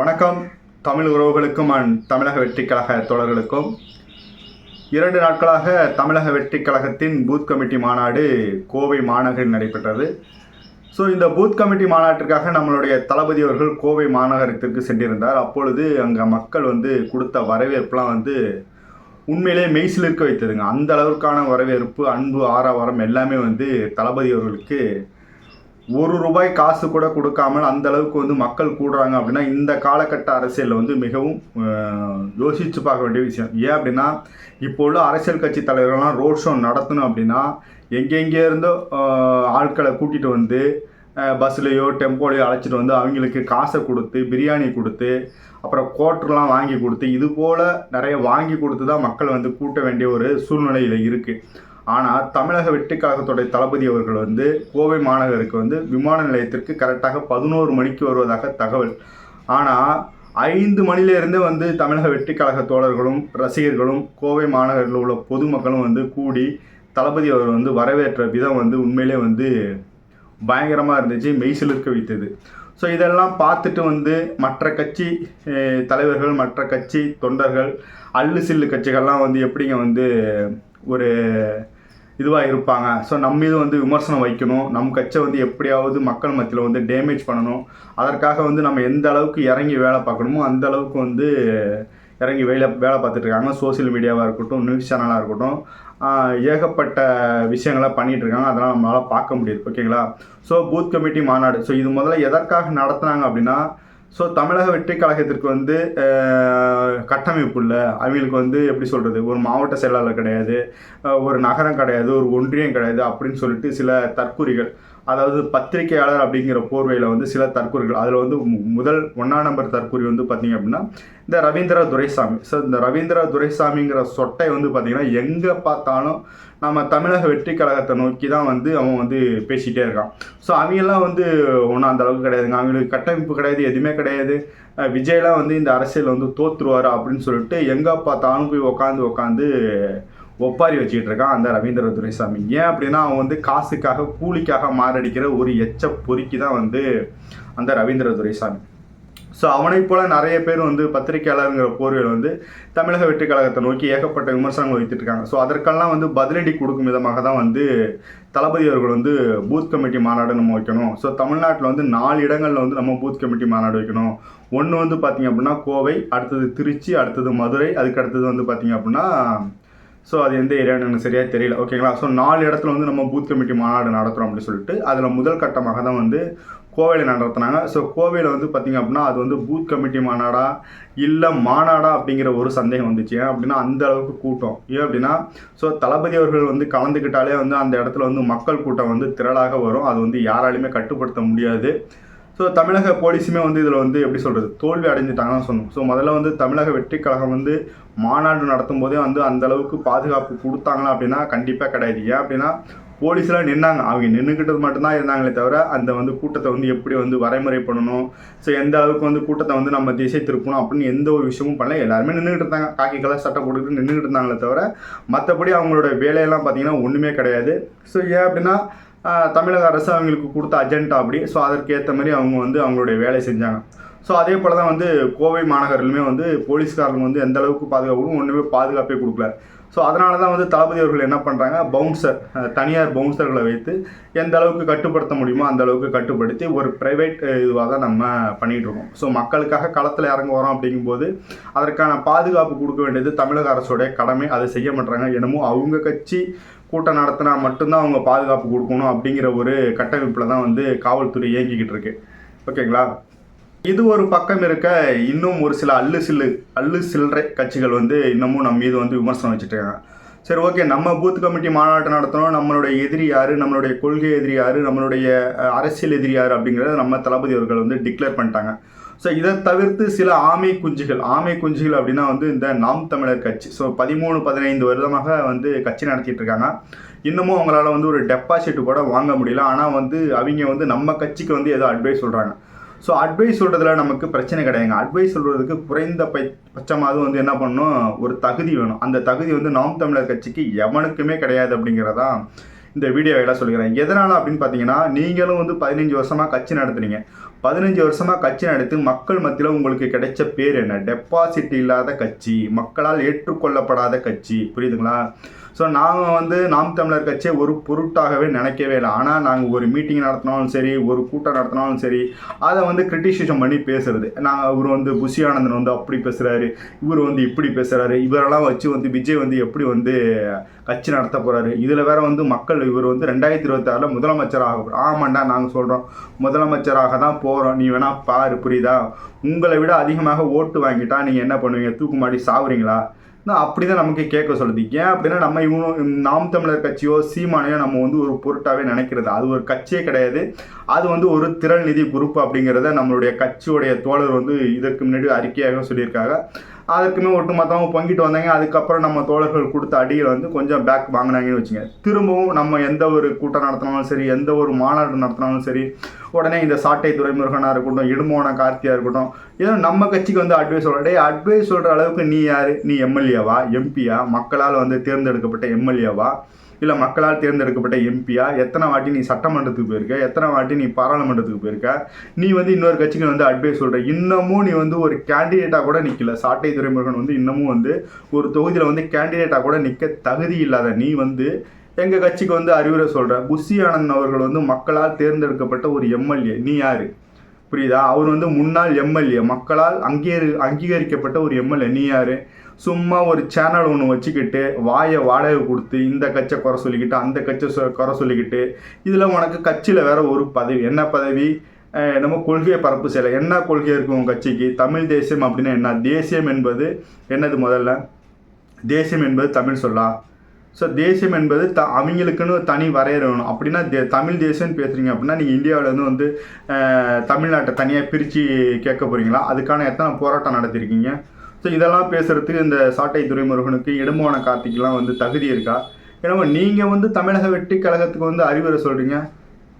வணக்கம். தமிழ் உறவுகளுக்கும் அண்ட் தமிழக வெற்றி கழக தோழர்களுக்கும். இரண்டு நாட்களாக தமிழக வெற்றி கழகத்தின் பூத் கமிட்டி மாநாடு கோவை மாநகரில் நடைபெற்றது. ஸோ இந்த பூத் கமிட்டி மாநாட்டிற்காக நம்மளுடைய தளபதி அவர்கள் கோவை மாநகரத்திற்கு சென்றிருந்தார். அப்பொழுது அங்கே மக்கள் வந்து கொடுத்த வரவேற்புலாம் வந்து உண்மையிலே மெய்சிலிருக்க வைத்ததுங்க. அந்த அளவுக்கான வரவேற்பு அன்பு ஆரவாரம் எல்லாமே வந்து தளபதி அவர்களுக்கு ஒரு ரூபாய் காசு கூட கொடுக்காமல் அந்த அளவுக்கு வந்து மக்கள் கூடுறாங்க அப்படின்னா இந்த காலகட்ட அரசியலில் வந்து மிகவும் யோசித்து யோசிச்சு பார்க்க வேண்டிய விஷயம். ஏன் அப்படின்னா இப்போ உள்ள அரசியல் கட்சி தலைவர்கள்லாம் ரோட் ஷோ நடத்தணும் அப்படின்னா எங்கெங்கே இருந்தோ ஆட்களை கூட்டிகிட்டு வந்து பஸ்லேயோ டெம்போலையோ அழைச்சிட்டு வந்து அவங்களுக்கு காசை கொடுத்து பிரியாணி கொடுத்து அப்புறம் கோட்டர்லாம் வாங்கி கொடுத்து இது போல் நிறைய வாங்கி கொடுத்து தான் மக்கள் வந்து கூட்ட வேண்டிய ஒரு சூழ்நிலையில் இருக்குது ஆனால் தமிழக வெற்றி கழகத்துடைய தளபதி அவர்கள் வந்து கோவை மாநகருக்கு வந்து விமான நிலையத்திற்கு கரெக்டாக பதினோரு மணிக்கு வருவதாக தகவல். ஆனால் ஐந்து மணிலேருந்தே வந்து தமிழக வெற்றி கழக தோழர்களும் ரசிகர்களும் கோவை மாநகரில் உள்ள பொதுமக்களும் வந்து கூடி தளபதி அவர் வந்து வரவேற்ற விதம் வந்து உண்மையிலே வந்து பயங்கரமாக இருந்துச்சு மெய்சிலிருக்க வைத்தது. ஸோ இதெல்லாம் பார்த்துட்டு வந்து மற்ற கட்சி தலைவர்கள் மற்ற கட்சி தொண்டர்கள் அல்லு சில்லு கட்சிகள்லாம் வந்து எப்படிங்க வந்து ஒரு இதுவாக இருப்பாங்க. ஸோ நம்ம மீது வந்து விமர்சனம் வைக்கணும். நம் கட்சியை வந்து எப்படியாவது மக்கள் மத்தியில் வந்து டேமேஜ் பண்ணணும். அதற்காக வந்து நம்ம எந்த அளவுக்கு இறங்கி வேலை பார்க்கணுமோ அந்த அளவுக்கு வந்து இறங்கி வேலை வேலை பார்த்துட்ருக்காங்க சோசியல் சோஷியல் மீடியாவாக இருக்கட்டும் நியூஸ் சேனலாக இருக்கட்டும். ஏகப்பட்ட விஷயங்களை பண்ணிகிட்ருக்காங்க அதெல்லாம் நம்மளால் பார்க்க முடியுது. ஓகேங்களா ஸோ பூத் கமிட்டி மாநாடு. ஸோ இது முதல்ல எதற்காக நடத்துனாங்க அப்படின்னா ஸோ தமிழக வெற்றி கழகத்திற்கு வந்து கட்டமைப்பு இல்லை. அவங்களுக்கு வந்து எப்படி சொல்கிறது ஒரு மாவட்ட செயலாளர் கிடையாது. ஒரு நகரம் கிடையாது. ஒரு ஒன்றியம் கிடையாது அப்படின்னு சொல்லிட்டு சில தற்குறிகள். அதாவது பத்திரிகையாளர் அப்படிங்கிற போர்வையில் வந்து சில தற்குறிகள். அதில் வந்து முதல் ஒன்றாம் நம்பர் தற்கூறி வந்து பார்த்தீங்க அப்படின்னா இந்த ரவீந்திர துரைசாமி. ஸோ இந்த ரவீந்திர துரைசாமிங்கிற சொட்டை வந்து பார்த்தீங்கன்னா எங்கே பார்த்தாலும் நம்ம தமிழக வெற்றி கழகத்தை நோக்கி தான் வந்து அவன் வந்து பேசிகிட்டே இருக்கான். ஸோ அவங்கெல்லாம் வந்து ஒன்றும் அந்த அளவுக்கு கிடையாதுங்க. அவங்களுக்கு கட்டமைப்பு கிடையாது எதுவுமே கிடையாது. அஹ் விஜய்லாம் வந்து இந்த அரசியல் வந்து தோற்றுருவார் அப்படின்னு சொல்லிட்டு எங்கே பார்த்தாலும் போய் உக்காந்து உக்காந்து ஒப்பாரி வச்சுக்கிட்டு இருக்கான் அந்த ரவீந்திர துரைசாமி. ஏன் அப்படின்னா அவன் வந்து காசுக்காக கூலிக்காக மாரடிக்கிற ஒரு எச்ச பொறுக்கி தான் வந்து அந்த ரவீந்திர துரைசாமி. ஸோ அவனை போல நிறைய பேர் வந்து பத்திரிகையாளருங்கிற போர்வையில் வந்து தமிழக வெற்றி கழகத்தை நோக்கி ஏகப்பட்ட விமர்சனங்கள் வைத்துட்டு இருக்காங்க. ஸோ அதற்கெல்லாம் வந்து பதிலடி கொடுக்கும் விதமாக தான் வந்து தளபதி அவர்கள் வந்து பூத் கமிட்டி மாநாடு நம்ம வைக்கணும். ஸோ தமிழ்நாட்டில் வந்து நாலு இடங்களில் வந்து நம்ம பூத் கமிட்டி மாநாடு வைக்கணும். ஒன்று வந்து பார்த்தீங்க அப்படின்னா கோவை அடுத்தது திருச்சி அடுத்தது மதுரை அதுக்கு அடுத்தது வந்து பார்த்தீங்க அப்படின்னா ஸோ அது எந்த ஏரியான்னு எனக்கு சரியாக தெரியல. ஓகேங்களா ஸோ நாலு இடத்துல வந்து நம்ம பூத் கமிட்டி மாநாடு நடத்துகிறோம் அப்படின்னு சொல்லிட்டு அதில் முதல் கட்டமாக தான் வந்து கோவையில் நடத்துனாங்க. ஸோ கோவையில் வந்து பார்த்திங்க அப்படின்னா அது வந்து பூத் கமிட்டி மாநாடா இல்லை மாநாடா அப்படிங்கிற ஒரு சந்தேகம் வந்துச்சு. ஏன் அப்படின்னா அந்த அளவுக்கு கூட்டம். ஏன் அப்படின்னா ஸோ தளபதி அவர்கள் வந்து கலந்துக்கிட்டாலே வந்து அந்த இடத்துல வந்து மக்கள் கூட்டம் வந்து திரளாக வரும். அது வந்து யாராலையுமே கட்டுப்படுத்த முடியாது. ஸோ தமிழக போலீஸுமே வந்து இதில் வந்து எப்படி சொல்கிறது தோல்வி அடைஞ்சிட்டாங்கன்னு சொன்னோம் ஸோ முதல்ல வந்து தமிழக வெற்றி கழகம் வந்து மாநாடு நடத்தும் போதே வந்து அந்த அளவுக்கு பாதுகாப்பு கொடுத்தாங்களா அப்படின்னா கண்டிப்பாக கிடையாது. ஏன் அப்படின்னா போலீஸ்லாம் நின்னாங்க. அவங்க நின்றுக்கிட்டது மட்டும்தான் இருந்தாங்களே தவிர அந்த வந்து கூட்டத்தை வந்து எப்படி வந்து வரைமுறை பண்ணணும்? ஸோ எந்த அளவுக்கு வந்து கூட்டத்தை வந்து நம்ம திசை திருப்பணும் அப்படின்னு எந்த ஒரு விஷயமும் பண்ணல. எல்லாருமே நின்றுக்கிட்டு இருந்தாங்க. காக்கி கலர் சட்டை போட்டுக்கிட்டு நின்றுக்கிட்டு இருந்தாங்களே தவிர மற்றபடி அவங்களோட வேலையெல்லாம் பார்த்தீங்கன்னா ஒன்றுமே கிடையாது. ஸோ ஏன் அப்படின்னா தமிழக அரசு அவங்களுக்கு கொடுத்த அஜெண்டா அப்படி. ஸோ அதற்கேற்ற மாதிரி அவங்க வந்து அவங்களுடைய வேலை செஞ்சாங்க. ஸோ அதே போல் தான் வந்து கோவை மாநகரிலுமே வந்து போலீஸ்காரங்க வந்து எந்த அளவுக்கு பாதுகாப்பு ஒன்றுமே பாதுகாப்பே கொடுக்கல. ஸோ அதனால தான் வந்து தளபதி அவர்கள் என்ன பண்ணுறாங்க பவுன்சர் தனியார் பவுன்சர்களை வைத்து எந்த அளவுக்கு கட்டுப்படுத்த முடியுமோ அந்த அளவுக்கு கட்டுப்படுத்தி ஒரு ப்ரைவேட் இதுவாக தான் நம்ம பண்ணிகிட்டு இருக்கோம். ஸோ மக்களுக்காக களத்தில் இறங்க வரோம் அப்படிங்கும்போது அதற்கான பாதுகாப்பு கொடுக்க வேண்டியது தமிழக அரசோடைய கடமை. அதை செய்ய மாட்டாங்க. என்னமோ அவங்க கட்சி கூட்டம் நடத்தினா மட்டும்தான் அவங்க பாதுகாப்பு கொடுக்கணும் அப்படிங்கிற ஒரு கட்டமைப்பில் தான் வந்து காவல்துறை இயங்கிக்கிட்டு இருக்கு. ஓகேங்களா? இது ஒரு பக்கம் இருக்க இன்னும் ஒரு சில அல்லு சில்லு அல்லு சில்லறை கட்சிகள் வந்து இன்னமும் நம்ம மீது வந்து விமர்சனம் வச்சுட்டு சரி ஓகே நம்ம பூத் கமிட்டி மாநாட்டம் நடத்தணும். நம்மளுடைய எதிரி யார்? நம்மளுடைய கொள்கை எதிரி யார்? நம்மளுடைய அரசியல் எதிரி யார் அப்படிங்கிறத நம்ம தளபதி அவர்கள் வந்து டிக்ளேர் பண்ணிட்டாங்க. ஸோ இதை தவிர்த்து சில ஆமை குஞ்சுகள். ஆமை குஞ்சுகள் அப்படின்னா வந்து இந்த நாம் தமிழர் கட்சி. ஸோ பதிமூணு பதினைந்து வருடமாக வந்து கட்சி நடத்திட்டு இருக்காங்க. இன்னமும் அவங்களால வந்து ஒரு டெபாசிட் கூட வாங்க முடியல. ஆனால் வந்து அவங்க வந்து நம்ம கட்சிக்கு வந்து ஏதோ அட்வைஸ் சொல்கிறாங்க ஸோ அட்வைஸ் சொல்கிறதுல நமக்கு பிரச்சனை கிடையாதுங்க. அட்வைஸ் சொல்கிறதுக்கு குறைந்த பை பட்சமாவது வந்து என்ன பண்ணணும்? ஒரு தகுதி வேணும். அந்த தகுதி வந்து நாம் தமிழர் கட்சிக்கு எவனுக்குமே கிடையாது அப்படிங்கிறதான் இந்த வீடியோ எல்லாம் சொல்லிக்கிறேன் எதனால் அப்படின்னு பார்த்தீங்கன்னா நீங்களும் வந்து பதினஞ்சு வருஷமாக கட்சி நடத்துனீங்க. பதினஞ்சு வருஷமாக கட்சி நடத்தி மக்கள் மத்தியில் உங்களுக்கு கிடைச்ச பேர் என்ன? டெபாசிட் இல்லாத கட்சி மக்களால் ஏற்றுக்கொள்ளப்படாத கட்சி. புரியுதுங்களா? ஸோ நாங்கள் வந்து நாம் தமிழர் கட்சியை ஒரு பொருட்டாகவே நினைக்கவே இல்லை. ஆனால் நாங்கள் ஒரு மீட்டிங் நடத்தினாலும் சரி ஒரு கூட்டம் நடத்தினாலும் சரி அதை வந்து கிரிட்டிசிசம் பண்ணி பேசுறது. நாங்கள் இவர் வந்து புஷி ஆனந்தன் வந்து அப்படி பேசுகிறாரு இவர் வந்து இப்படி பேசுகிறாரு இவரெல்லாம் வச்சு வந்து விஜய் வந்து எப்படி வந்து கட்சி நடத்த போகிறாரு இதில் வேற வந்து மக்கள் இவர் வந்து ரெண்டாயிரத்தி இருபத்தாறில் முதலமைச்சராக ஆமாண்டா நாங்கள் சொல்கிறோம் முதலமைச்சராக தான் போகிறோம் நீ வேணா பாரு புரியுதா? உங்களை விட அதிகமாக ஓட்டு வாங்கிட்டா நீங்கள் என்ன பண்ணுவீங்க? தூக்குமாடி சாவுறீங்களா? அப்படி தான் நமக்கு கேட்க சொல்லுது. ஏன் அப்படின்னா நம்ம இவங்க நாம் தமிழர் கட்சியோ சீமானையோ நம்ம வந்து ஒரு பொருட்டாகவே நினைக்கிறது. அது ஒரு கட்சியே கிடையாது. அது வந்து ஒரு திறன் நிதி குரூப் அப்படிங்கிறத நம்மளுடைய கட்சியுடைய தோழர் வந்து இதற்கு முன்னாடி அறிக்கையாக சொல்லியிருக்காங்க. அதுக்குமே ஒட்டு மொத்தமாக பொங்கிட்டு வந்தாங்க. அதுக்கப்புறம் நம்ம தோழர்கள் கொடுத்த அடியில் வந்து கொஞ்சம் பேக் வாங்கினாங்கன்னு வச்சுங்க. திரும்பவும் நம்ம எந்த ஒரு கூட்டம் நடத்தினாலும் சரி எந்த ஒரு மாநாடு நடத்தினாலும் சரி உடனே இந்த சாட்டை துறைமுருகனாக இருக்கட்டும் இடுமோன கார்த்தியாக இருக்கட்டும் ஏதோ நம்ம கட்சிக்கு வந்து அட்வைஸ் சொல்கிற டே அட்வைஸ் சொல்கிற அளவுக்கு நீ யார்? நீ எம்எல்ஏவா எம்பியா மக்களால் வந்து தேர்ந்தெடுக்கப்பட்ட எம்எல்ஏவா இல்லை மக்களால் தேர்ந்தெடுக்கப்பட்ட எம்பியா? எத்தனை வாட்டி நீ சட்டமன்றத்துக்கு போயிருக்க? எத்தனை வாட்டி நீ பாராளுமன்றத்துக்கு போயிருக்க? நீ வந்து இன்னொரு கட்சிக்கு வந்து அட்வைஸ் சொல்கிற இன்னமும் நீ வந்து ஒரு கேண்டிடேட்டாக கூட நிற்கல சாட்டை துறைமுருகன் வந்து இன்னமும் வந்து ஒரு தொகுதியில் வந்து கேண்டிடேட்டாக கூட நிற்க தகுதி இல்லாத நீ வந்து எங்கள் கட்சிக்கு வந்து அறிவுரை சொல்கிற புஷி ஆனந்த் அவர்கள் வந்து மக்களால் தேர்ந்தெடுக்கப்பட்ட ஒரு எம்எல்ஏ. நீ யார்? புரியுதா? அவர் வந்து முன்னாள் எம்எல்ஏ. மக்களால் அங்கீகரி அங்கீகரிக்கப்பட்ட ஒரு எம்எல்ஏ. நீ யார்? சும்மா ஒரு சேனல் ஒன்று வச்சுக்கிட்டு வாயை வாடகை கொடுத்து இந்த கட்சை குறை சொல்லிக்கிட்டு அந்த கட்சை சொ குறை சொல்லிக்கிட்டு இதில் உனக்கு கட்சியில் வேற ஒரு பதவி. என்ன பதவி? நம்ம கொள்கையை பரப்பு செய்யலை என்ன கொள்கை இருக்கும் உங்கள் கட்சிக்கு? தமிழ் தேசியம் அப்படின்னா என்ன? தேசியம் என்பது என்னது முதல்ல? தேசியம் என்பது தமிழ் சொல்லா. ஸோ தேசியம் என்பது த அவங்களுக்குன்னு தனி வரையறணும் வேணும். அப்படின்னா தே தமிழ் தேசியம்னு பேசுகிறீங்க அப்படின்னா நீங்கள் இந்தியாவிலேருந்து வந்து தமிழ்நாட்டை தனியாக பிரித்து கேட்க போகிறீங்களா அதுக்கான எத்தனை போராட்டம் நடத்திருக்கீங்க? ஸோ இதெல்லாம் பேசுகிறதுக்கு இந்த சாட்டை துறைமுருகனுக்கு இடமான கார்த்திக்கெலாம் வந்து தகுதி இருக்கா? ஏன்னா நீங்கள் வந்து தமிழக வெற்றி கழகத்துக்கு வந்து அறிவுரை சொல்கிறீங்க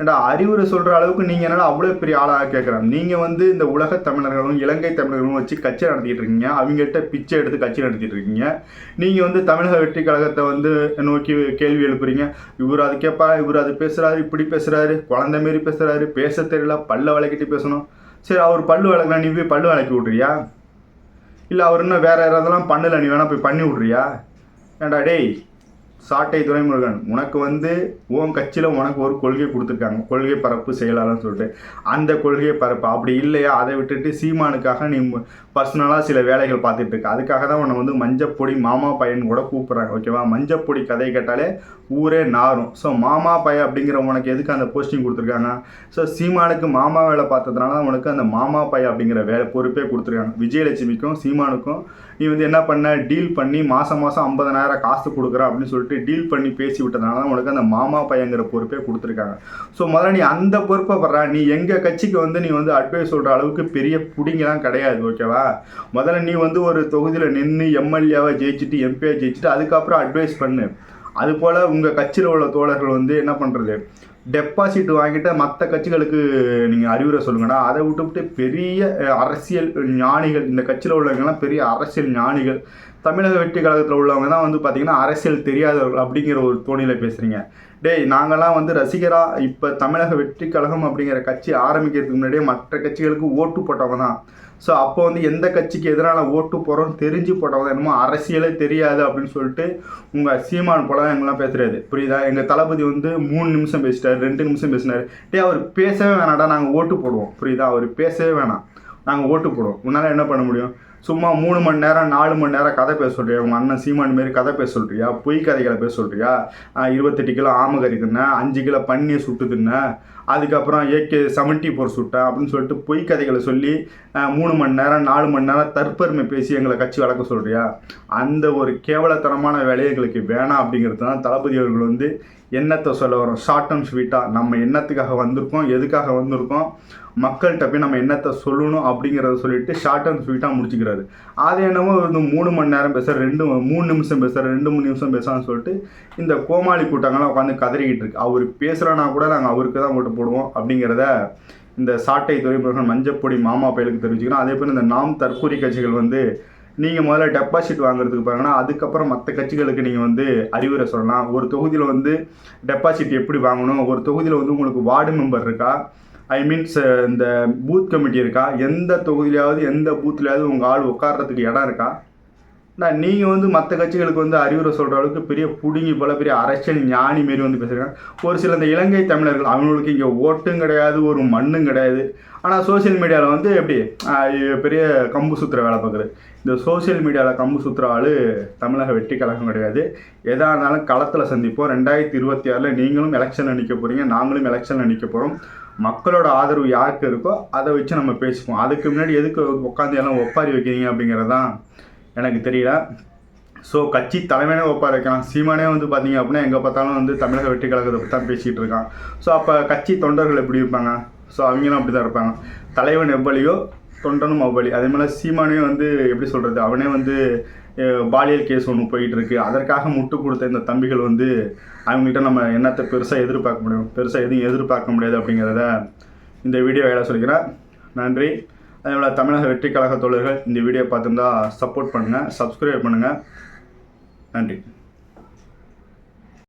ஏண்டா அறிவுரை சொல்கிற அளவுக்கு நீங்கள் என்னால் அவ்வளோ பெரிய ஆளாக கேட்குறாங்க நீங்கள் வந்து இந்த உலக தமிழர்களும் இலங்கை தமிழர்களும் வச்சு கட்சி நடத்திக்கிட்டு இருக்கீங்க. அவங்ககிட்ட பிச்சை எடுத்து கட்சி நடத்திட்டு இருக்கீங்க. நீங்கள் வந்து தமிழக வெற்றி கழகத்தை வந்து நோக்கி கேள்வி எழுப்புறீங்க. இவர் அது கேட்பா இவர் அது பேசுகிறாரு இப்படி பேசுகிறாரு குழந்தை மாரி பேசுகிறாரு பேச தெரியல பல்ல வளைக்கிட்டு பேசணும். சரி அவர் பல்லு வளர்க்கலாம் நீ போய் பல்லு வளைக்கி விட்றியா இல்லை அவர் இன்னும் வேறு யாராவதெல்லாம் பண்ணல நீ வேணால் போய் பண்ணி விட்றியா? ஏண்டா டேய் சாட்டை துரைமுருகன் உனக்கு வந்து உன் கட்சியில் உனக்கு ஒரு கொள்கை கொடுத்துருக்காங்க. கொள்கை பரப்பு செயலாளர்னு சொல்லிட்டு. அந்த கொள்கையை பரப்பு அப்படி இல்லையா? அதை விட்டுட்டு சீமானுக்காக நீ பர்சனலாக சில வேலைகள் பார்த்துட்டு இருக்க. அதுக்காக தான் உன்னை வந்து மஞ்சப்பொடி மாமா பையன் கூட கூப்பிட்றாங்க ஓகேவா மஞ்சப்பொடி கதை கேட்டாலே ஊரே நாரும். ஸோ மாமா பையன் அப்படிங்கிற உனக்கு எதுக்கு அந்த போஸ்டிங் கொடுத்துருக்காங்க? ஸோ சீமானுக்கு மாமா வேலை பார்த்ததுனால தான் உனக்கு அந்த மாமா பையன் அப்படிங்கிற வேலை பொறுப்பே கொடுத்துருக்காங்க. விஜயலட்சுமிக்கும் சீமானுக்கும் நீ வந்து என்ன பண்ண? டீல் பண்ணி மாதம் மாதம் ஐம்பதனாயிரம் காசு கொடுக்குற அப்படின்னு சொல்லிட்டு டீல் பண்ணி பேசி விட்டதுனால தான் உனக்கு அந்த மாமா பையங்கிற பொறுப்பே கொடுத்துருக்காங்க. ஸோ முதல்ல நீ அந்த பொறுப்பை வர்ற. நீ எங்கள் கட்சிக்கு வந்து நீ வந்து அட்வைஸ் சொல்கிற அளவுக்கு பெரிய புடிங்கெல்லாம் கிடையாது ஓகேவா முதல்ல நீ வந்து ஒரு தொகுதியில் நின்று எம்எல்ஏவை ஜெயிச்சுட்டு எம்பியை ஜெயிச்சுட்டு அதுக்கப்புறம் அட்வைஸ் பண்ணு. அது போல் உங்கள் கட்சியில் உள்ள தோழர்கள் வந்து என்ன பண்ணுறது டெபாசிட் வாங்கிட்ட மற்ற கட்சிகளுக்கு நீங்கள் அறிவுரை சொல்லுங்கடா. அதை விட்டுவிட்டு பெரிய அரசியல் ஞானிகள் இந்த கட்சியில் உள்ளவங்கலாம் பெரிய அரசியல் ஞானிகள் தமிழக வெற்றி கழகத்தில் உள்ளவங்க தான் வந்து பார்த்தீங்கன்னா அரசியல் தெரியாதவர்கள் அப்படிங்கிற ஒரு தோணியில் பேசுகிறீங்க டேய் நாங்களாம் வந்து ரசிகராக இப்போ தமிழக வெற்றி கழகம் அப்படிங்கிற கட்சி ஆரம்பிக்கிறதுக்கு முன்னாடியே மற்ற கட்சிகளுக்கு ஓட்டு போட்டவங்க தான். ஸோ அப்போ வந்து எந்த கட்சிக்கு எதிரான ஓட்டு போகிறோம்னு தெரிஞ்சு போட்டவங்க தான். என்னமோ அரசியலே தெரியாது அப்படின்னு சொல்லிட்டு உங்கள் சீமான் போல எங்கெல்லாம் பேசுறது புரியுதா? எங்கள் தளபதி வந்து மூணு நிமிஷம் பேசிட்டார் ரெண்டு நிமிஷம் பேசினாரு. டே அவர் பேசவே வேணாடா நாங்கள் ஓட்டு போடுவோம். புரியுதா? அவர் பேசவே வேணாம். நாங்கள் ஓட்டு போடுவோம். உன்னால் என்ன பண்ண முடியும்? சும்மா மூணு மணி நேரம் நாலு மணி நேரம் கதை பேச சொல்கிறியா உங்கள் அண்ணன் சீமான் மாரி கதை பேச சொல்கிறியா பொய் கதைகளை பேச சொல்கிறியா இருபத்தெட்டு கிலோ ஆமை கறி தின்ன அஞ்சு கிலோ பன்னியை சுட்டு தின்ன அதுக்கப்புறம் ஏகே செவன்ட்டி ஃபோர் சுட்டேன் அப்படின்னு சொல்லிட்டு பொய் கதைகளை சொல்லி மூணு மணி நேரம் நாலு மணி நேரம் தற்பெருமை பேசி எங்களை கட்சி வளர்க்க சொல்கிறியா அந்த ஒரு கேவலத்தனமான வேலையை எங்களுக்கு வேணாம் அப்படிங்கிறது தான் தளபதி அவர்கள் வந்து என்னத்தை சொல்ல வரோம் ஷார்ட் அண்ட் ஸ்வீட்டாக நம்ம என்னத்துக்காக வந்திருக்கோம்? எதுக்காக வந்திருக்கோம்? மக்கள்கிட்ட போய் நம்ம என்னத்தை சொல்லணும் அப்படிங்கிறத சொல்லிட்டு ஷார்ட் அண்ட் ஸ்வீட்டாக முடிச்சுக்கிறாரு. அது என்னமோ வந்து மூணு மணி நேரம் பேசுகிற ரெண்டு மூணு நிமிஷம் பேசுகிற ரெண்டு மூணு நிமிஷம் பேசலாம்னு சொல்லிட்டு இந்த கோமாளி கூட்டங்கள்லாம் உட்காந்து கதறிக்கிட்டு இருக்கு. அவர் பேசுகிறனா கூட நாங்கள் அவருக்கு தான் ஓட்டு போடுவோம் அப்படிங்கிறத இந்த சாட்டை துறைமுருகன் மஞ்சப்பொடி மாமா பயலுக்கு தெரிவிச்சுக்கிறோம். அதே போல் இந்த நாம் தற்கூரி கட்சிகள் வந்து நீங்கள் முதல்ல டெபாசிட் வாங்குறதுக்கு பாருங்கன்னா அதுக்கப்புறம் மற்ற கட்சிகளுக்கு நீங்கள் வந்து அறிவுரை சொல்லலாம். ஒரு தொகுதியில் வந்து டெபாசிட் எப்படி வாங்கணும்? ஒரு தொகுதியில் வந்து உங்களுக்கு வார்டு மெம்பர் இருக்கா? ஐ மீன்ஸ் இந்த பூத் கமிட்டி இருக்கா? எந்த தொகுதியிலாவது எந்த பூத்துலையாவது உங்கள் ஆள் உட்கார்றதுக்கு இடம் இருக்கா? நான் நீங்கள் வந்து மற்ற கட்சிகளுக்கு வந்து அறிவுரை சொல்கிற அளவுக்கு பெரிய புடுங்கி போல பெரிய அரசியல் ஞானி மாரி வந்து பேசுகிறாங்க ஒரு சில இந்த இலங்கை தமிழர்கள் அவங்களுக்கு இங்கே ஓட்டும் கிடையாது ஒரு மண்ணும் கிடையாது. ஆனால் சோஷியல் மீடியாவில் வந்து எப்படி பெரிய கம்பு சுத்துற வேலை பார்க்குறது இந்த சோஷியல் மீடியாவில் கம்பு சுத்துற ஆள் தமிழக வெற்றி கழகம் கிடையாது. எதாக இருந்தாலும் களத்தில் சந்திப்போம். ரெண்டாயிரத்தி இருபத்தி ஆறில் நீங்களும் எலெக்ஷனில் நிற்க போகிறீங்க நாங்களும் எலெக்ஷனில் நிற்க போகிறோம் மக்களோட ஆதரவு யாருக்கு இருக்கோ அதை வச்சு நம்ம பேசிப்போம். அதுக்கு முன்னாடி எதுக்கு உட்காந்து எல்லாம் ஒப்பாரி வைக்கிறீங்க அப்படிங்கிறது தான் எனக்கு தெரியல. ஸோ கட்சி தலைமையான ஒப்பாக இருக்கலாம் சீமானே வந்து பார்த்தீங்க அப்படின்னா எங்கே பார்த்தாலும் வந்து தமிழக வெற்றி கழகத்தை பற்றி தான் பேசிகிட்டு இருக்கான். ஸோ அப்போ கட்சி தொண்டர்கள் எப்படி இருப்பாங்க? ஸோ அவங்களும் அப்படி தான் இருப்பாங்க. தலைவன் எவ்வளியோ தொண்டனும் அவ்வளி. அதே மாதிரி சீமானே வந்து எப்படி சொல்கிறது அவனே வந்து பாலியல் கேஸ் ஒன்று போயிட்டு இருக்கு. அதற்காக முட்டு கொடுத்த இந்த தம்பிகள் வந்து அவங்கள்ட்ட நம்ம என்னத்தை பெருசாக எதிர்பார்க்க முடியும்? பெருசாக எதுவும் எதிர்பார்க்க முடியாது அப்படிங்கிறத இந்த வீடியோ வேலை சொல்லிக்கிறேன். நன்றி. அதேபோல் தமிழக வெற்றி கழக தோழர்கள் இந்த வீடியோ பார்த்துருந்தா சப்போர்ட் பண்ணுங்கள் சப்ஸ்கிரைப் பண்ணுங்கள் நன்றி.